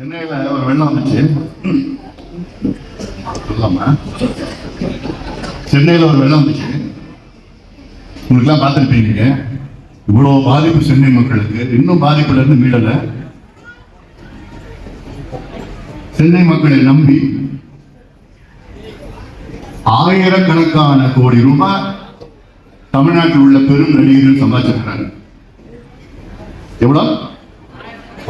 சென்னையில் ஒரு வெள்ளம் வந்துச்சு. சொல்லாமா? சென்னையில் ஒரு வெள்ளம் வந்துச்சு. உங்களுக்குலாம் பார்த்துருப்பீங்க இவ்வளோ பாதிப்பு சென்னை மக்களுக்கு. இன்னும் பாதிப்புல இருந்து சென்னை மக்களை நம்பி ஆயிரக்கணக்கான கோடி ரூபாய் தமிழ்நாட்டில் உள்ள பெரும் நடிகர்கள் சம்பாதிச்சிருக்கிறாங்க. எவ்வளோ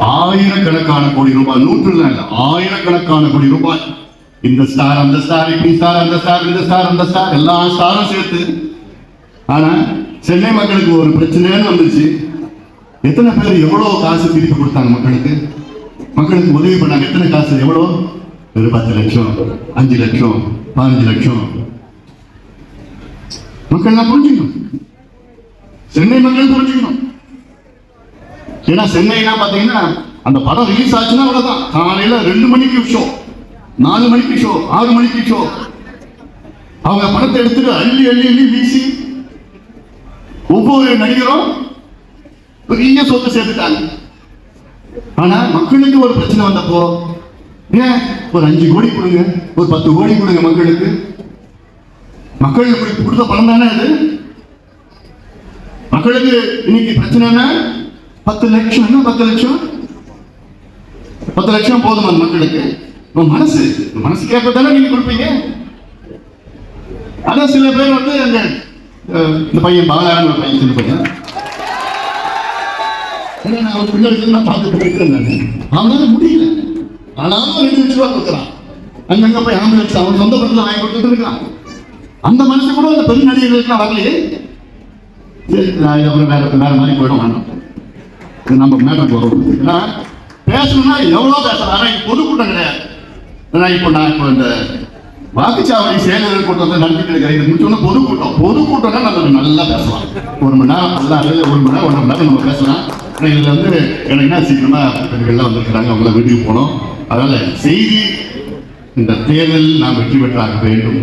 ஆயிரக்கணக்கான கோடி ரூபாய் நூற்று இல்ல ஆயிரக்கணக்கான கோடி ரூபாய். இந்த ஸ்டார் அந்த ஸ்டார் இப்படி ஸ்டார் அந்த ஸ்டார் இந்த ஸ்டார் அந்த ஸ்டார் எல்லா ஸ்டாரும் சேர்த்து. ஆனா சென்னை மக்களுக்கு ஒரு பிரச்சனைன்னு வந்துச்சு எத்தனை பேர் எவ்வளவு காசு திருப்பி கொடுத்தாங்க மக்களுக்கு? மக்களுக்கு உதவி பண்ணாங்க. எத்தனை காசு? எவ்வளவு ஒரு பத்து லட்சம் அஞ்சு லட்சம் பதினஞ்சு லட்சம். மக்கள் எல்லாம் புரிஞ்சுக்கணும். சென்னை மக்கள் புரிஞ்சுக்கணும். ஏன்னா சென்னைனா பாத்தீங்கன்னா அந்த படம் ரிலீஸ் ஆச்சுன்னா அவ்வளவுதான். காலையில ரெண்டு மணிக்கு ஷோ நாலு மணிக்கு ஷோ ஆறு மணிக்கு ஷோ அவங்க பணத்தை எடுத்துட்டு அள்ளி அள்ளி அள்ளி வீசி ஒவ்வொரு நடிகரும் பெரிய சொத்து சேர்த்துட்டாங்க. ஆனா மக்களுக்கு ஒரு பிரச்சனை வந்தப்போ ஏன்? ஒரு அஞ்சு கோடி கொடுங்க ஒரு பத்து கோடி கொடுங்க மக்களுக்கு. மக்களுக்கு கொடுத்த பணம் தானே அது? மக்களுக்கு இன்னைக்கு பிரச்சனைனா பத்து லட்சம் என்ன பத்து லட்சம்? பத்து லட்சம் போதும் அந்த மக்களுக்கு. நம்ம மனசு உங்க மனசு கேட்க நீங்க கொடுப்பீங்க? ஆனா சில பேர் வந்து அந்த இந்த பையன் பாலான்னு பையன் சின்ன பையன். ஏன்னா நான் அவர் பின்னாடி நான் பார்த்துட்டு இருக்கிறேன் நான். அவனால முடியல. ஆனாலும் ரெண்டு லட்சம் ரூபா கொடுக்குறான். அங்கங்க போய் ஆம்புலன்ஸ் அவன் சொந்த படத்தில் வாங்கி கொடுத்துட்டு இருக்கான். அந்த மனுஷன் கூட அந்த பெரும் நடிகர்களுக்குலாம் வரலையே. சரி நான் அப்புறம் வேற வேற மாதிரி போயிடும் வேண்டாம். நம்ம மேடம் வரும் ஏன்னா பேசணும்னா எவ்வளோ பேசலாம். ஆனால் இது பொதுக்கூட்டம் கிடையாது. ஏன்னா இப்போ நான் இப்போ இந்த வாக்குச்சாவடி செயலர்கள் கூட்டம் நடத்திட்டு இருக்கிறேன் இது முடிச்சோன்னா பொதுக்கூட்டம் பொதுக்கூட்டம்னா நம்ம நல்லா பேசலாம். ஒரு மணி நேரம் நல்லா ஒரு மணி நேரம் ஒன்றரை மணி நேரம் நம்ம பேசலாம். ஆனால் இதில் வந்து எனக்கு என்ன சீக்கிரமாக பெண்கள்லாம் வந்திருக்கிறாங்க அவங்கள வீட்டுக்கு போகணும். அதனால் செய்தி இந்த தேர்தலில் நாம் வெற்றி பெற்றாக வேண்டும்.